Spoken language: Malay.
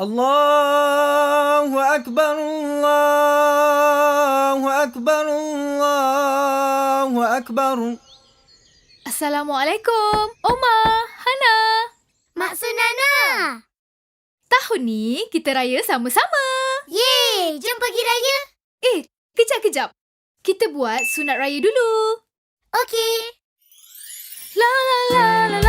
الله أكبر الله أكبر الله أكبر Assalamualaikum Oma Hana Mak Sunana Tahun ni kita raya sama-sama. Yeay, jom pergi raya. Eh, kejap-kejap. Kita buat sunat raya dulu. Okey. La la la la.